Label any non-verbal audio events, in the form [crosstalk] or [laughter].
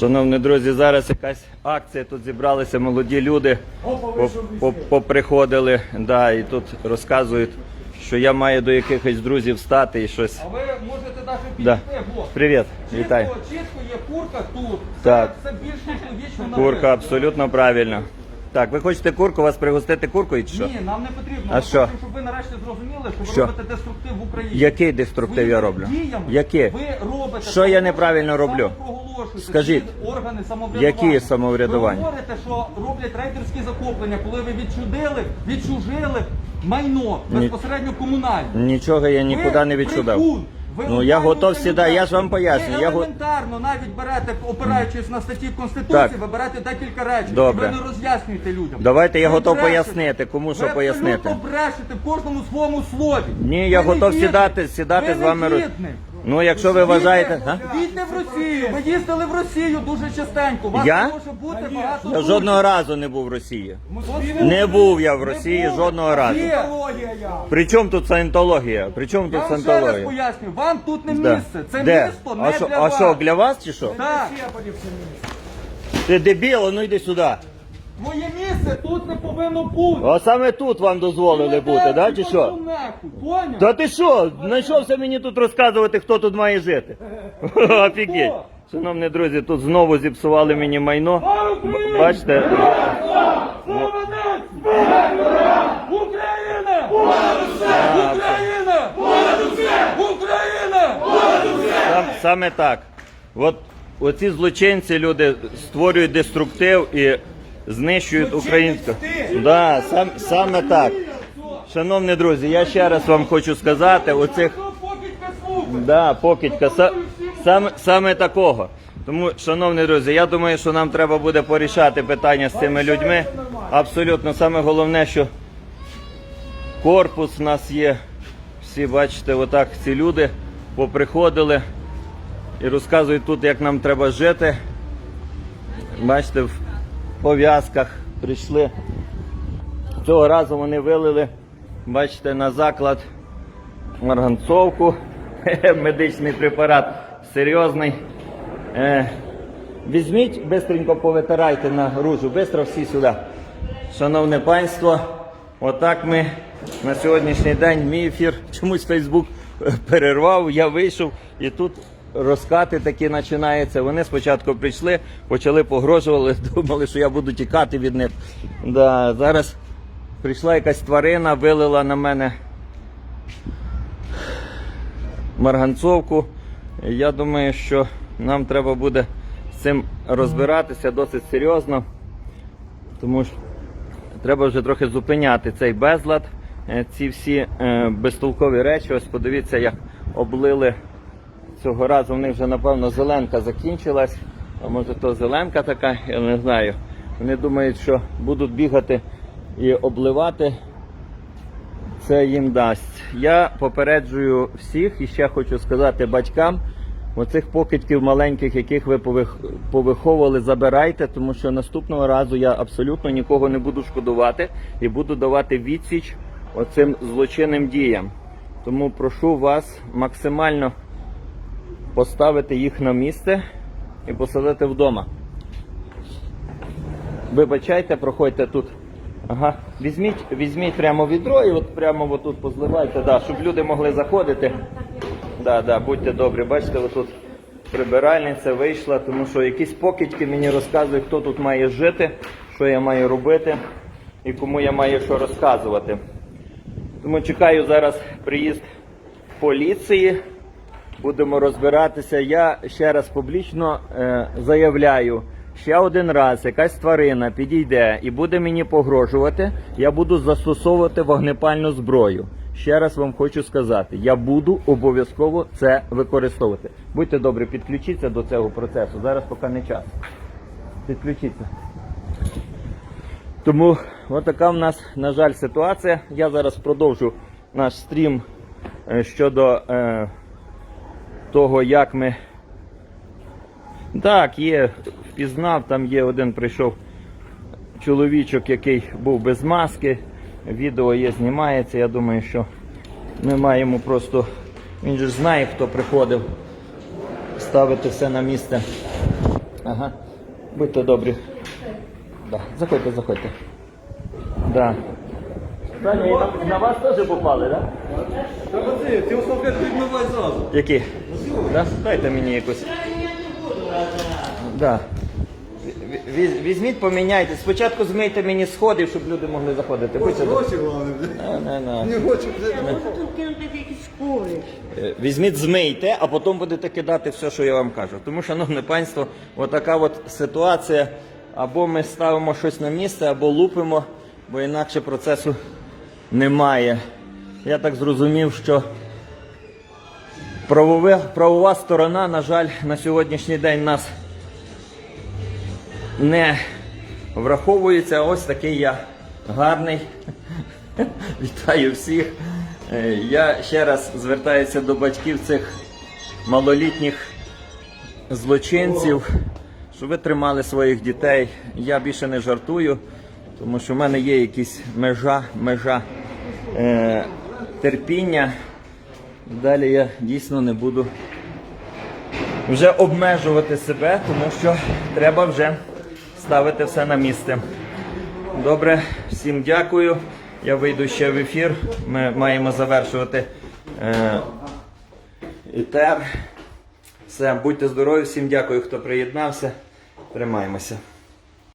Шановні друзі, зараз якась акція. Тут зібралися молоді люди, по- по- поприходили, да, і тут розказують, що я маю до якихось друзів стати і щось. А ви можете навіть Да. підійти, вот. Привіт, вітаю. Чітко, чітко є курка тут. Так. Це, це більш ніж логічно Курка написано. абсолютно правильно. Так, ви хочете курку, вас пригостити куркою чи що? Ні, нам не потрібно. А Ми що? хочемо, щоб ви нарешті зрозуміли, що ви робите деструктив в Україні. Який деструктив я Своїми роблю? Діями Який? Ви робите Що я неправильно роблю? самопроголошуєте Скажіть, органи самоврядування. які самоврядування? Ви говорите, що роблять рейдерські захоплення, коли ви відчудили, відчужили майно безпосередньо комунальне. Нічого я нікуди Ви не відчудав. брехун. Ви Ну я готов сюди, я ж вам поясню. Ви Я го... елементарно навіть берете, опираючись на статті Конституції, Так. ви берете декілька речень. Добре. І ви не роз'яснюєте людям. Давайте я Ви готов брешете. пояснити, кому що ви пояснити. абсолютно брешете в кожному своєму слові. Ні, я Ви готов сідати, сідати ви з вами. роз-. Ну, якщо ви вважаєте. А? Їдьте в Росію. Ви їздили в Росію дуже частенько. Вас Я? може бути багато Я друзів. жодного разу не був в Росії. Не був я в Росії жодного разу. Є. При чому тут саєнтологія? При чому Я тут вам ще раз саєнтологія? поясню, вам тут не місце. Це Де? місто не а що, для а вас. що, для вас чи що? Так. Ти дебіл, ну йди сюди. Твоє місце тут не повинно бути. А саме тут вам дозволили бути, да, чи що? Поняв? Та ти що? Знайшовся мені тут розказувати, хто тут має жити. [laughs] Офігеть. Шановні друзі, тут знову зіпсували мені майно. Бачите? Україна! Україна! Україна! Сам, саме так. От оці злочинці люди створюють деструктив і знищують українську. Да, сам, саме так. Шановні друзі, я ще раз вам хочу сказати, оцих Да, покидька. Са- Саме, саме такого. Тому, шановні друзі, я думаю, що нам треба буде порішати питання з цими людьми. Абсолютно саме головне, що корпус у нас є. Всі бачите, отак ці люди поприходили і розказують тут, як нам треба жити. Бачите, пов'язках прийшли. Цього разу вони вилили, бачите, на заклад марганцовку, [laughs] медичний препарат серйозний. Е, візьміть, бистренько повитирайте на гружу, бистро всі сюди. Шановне панство, отак ми на сьогоднішній день мій ефір чомусь Фейсбук перервав, я вийшов і тут розкати такі починаються. Вони спочатку прийшли, почали погрожували, [laughs] думали, що я буду тікати від них. Да, зараз прийшла якась тварина, вилила на мене марганцовку. Я думаю, що нам треба буде з цим розбиратися досить серйозно, тому що треба вже трохи зупиняти цей безлад, е, ці всі е, безтолкові речі. Ось подивіться, як облили цього разу. В них вже напевно зеленка закінчилась. А може то зеленка така, я не знаю. Вони думають, що будуть бігати і обливати це їм дасть. Я попереджую всіх і ще хочу сказати батькам, оцих покидьків маленьких, яких ви повиховували, забирайте, тому що наступного разу я абсолютно нікого не буду шкодувати і буду давати відсіч оцим злочинним діям. Тому прошу вас максимально поставити їх на місце і посадити вдома. Вибачайте, проходьте тут. Ага, візьміть, візьміть прямо відро і от прямо отут позливайте, да, щоб люди могли заходити. Да, да, будьте добрі, бачите, отут прибиральниця вийшла, тому що якісь покидьки мені розказують, хто тут має жити, що я маю робити і кому я маю що розказувати. Тому чекаю зараз приїзд поліції. Будемо розбиратися. Я ще раз публічно е, заявляю, ще один раз якась тварина підійде і буде мені погрожувати, я буду застосовувати вогнепальну зброю. Ще раз вам хочу сказати, я буду обов'язково це використовувати. Будьте добрі, підключіться до цього процесу. Зараз поки не час. Підключіться. Тому от така в нас, на жаль, ситуація. Я зараз продовжу наш стрім е, щодо е, того, як ми. Так, є, впізнав, там є один прийшов чоловічок, який був без маски. Відео є, знімається. Я думаю, що ми маємо просто. Він же ж знає, хто приходив ставити все на місце. Ага. Будьте добрі. Да. Заходьте, заходьте. Да. Саня, і на, на вас теж попали, так? Да? Ти установки відмивай зразу. Які? Да? Дайте мені якусь. Да. Віз- Візьміть, поміняйте. Спочатку змийте мені сходи, щоб люди могли заходити. Добрі. Гроші головне, блядь. Не, не, не. Не хочу, блядь. Тут кинути. Е, Візьміть, змийте, а потім будете кидати все, що я вам кажу. Тому, шановне панство, отака от ситуація. Або ми ставимо щось на місце, або лупимо, бо інакше процесу немає. Я так зрозумів, що правове, правова сторона, на жаль, на сьогоднішній день нас не враховується. Ось такий я гарний. [laughs] Вітаю всіх. Е, Я ще раз звертаюся до батьків цих малолітніх злочинців, щоб ви тримали своїх дітей. Я більше не жартую, тому що в мене є якась межа, межа е, терпіння. Далі я дійсно не буду вже обмежувати себе, тому що треба вже ставити все на місце. Добре, всім дякую. Я вийду ще в ефір. Ми маємо завершувати е, ітер. Все, будьте здорові, всім дякую, хто приєднався. Тримаємося.